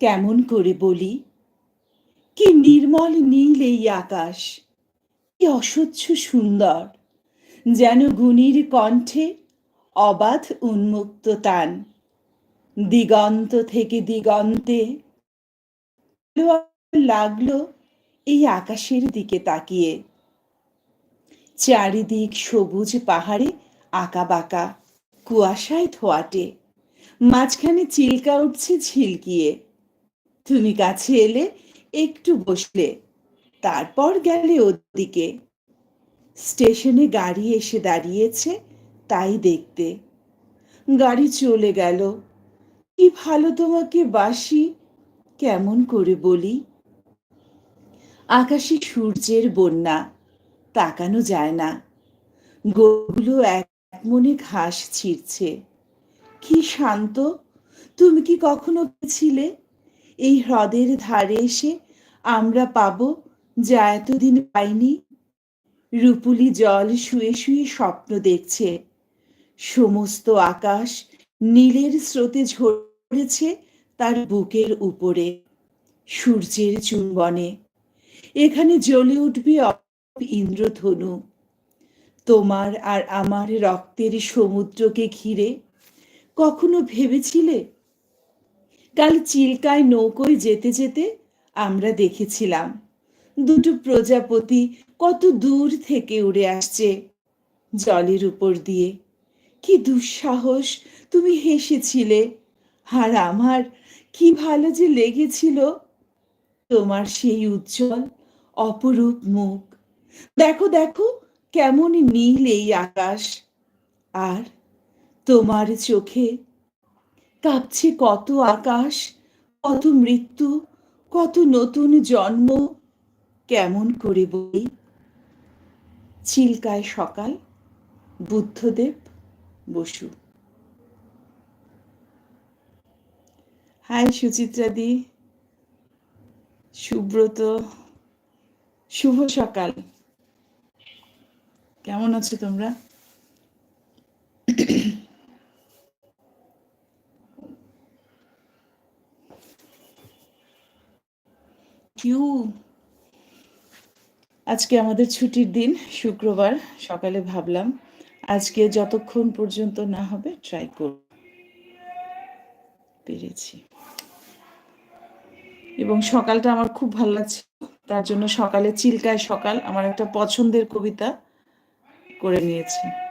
কেমন করে বলি? কি নির্মল নীল এই আকাশ, কি অসহ্য সুন্দর, যেন গুণীর কণ্ঠে অবাধ উন্মুক্ত তান দিগন্ত থেকে দিগন্তে লাগল এই আকাশের দিকে তাকিয়ে। চারিদিক সবুজ পাহাড়ে আঁকা বাঁকা, কুয়াশায় ধোয়াটে, মাঝখানে চিল্কা উঠছে ঝিলকিয়ে। তুমি কাছে এলে একটু বসলে, তারপর গেলে ওদিকে। স্টেশনে গাড়ি এসে দাঁড়িয়েছে তাই দেখতে। গাড়ি চলে গেল। কি ভালো তোমাকে বাসি, কেমন করে বলি? আকাশে সূর্যের বন্যা, তাকানো যায় না। গোগুলো এক মনে ঘাস ছিঁড়ছে। কি শান্ত, তুমি কি কখনো ছিলে এই হ্রদের ধারে এসে আমরা পাবো, যা এতদিন পাইনি। রূপুলি জল শুয়ে শুয়ে স্বপ্ন দেখছে। সমস্ত আকাশ নীলের স্রোতে ঝরেছে তার বুকের উপরে, সূর্যের চুম্বনে। এখানে জ্বলে উঠবে ইন্দ্রধনু। তোমার আর আমার রক্তের সমুদ্রকে ঘিরে কখনো ভেবেছিলে কাল চিল্কায় নৌকোয় যেতে যেতে আমরা দেখেছিলাম, দুটো প্রজাপতি কত দূর থেকে উড়ে আসছে জলের উপর দিয়ে। কি দুঃসাহস, তুমি হেসেছিলে, আর আমার কি ভালো যে লেগেছিল। তোমার সেই উজ্জ্বল, অপরূপ মুখ। দেখো দেখো, কেমন নীল এই আকাশ। আর তোমার চোখে কাঁপছে কত আকাশ, কত মৃত্যু, কত নতুন জন্ম। কেমন করে বলি? চিল্কায় সকাল, বুদ্ধদেব বসু। হাই সুচিত্রা দি, সুব্রত, শুভ সকাল। কেমন আছো তোমরা? কিউ আজকে আমাদের ছুটির দিন, শুক্রবার, সকালে ভাবলাম আজকে যতক্ষণ পর্যন্ত না হবে ট্রাই করব পেরেছি। এবং সকালটা আমার খুব ভালো লাগছে, তার জন্য সকালে চিল্কায় সকাল আমার একটা পছন্দের কবিতা করে নিয়েছি।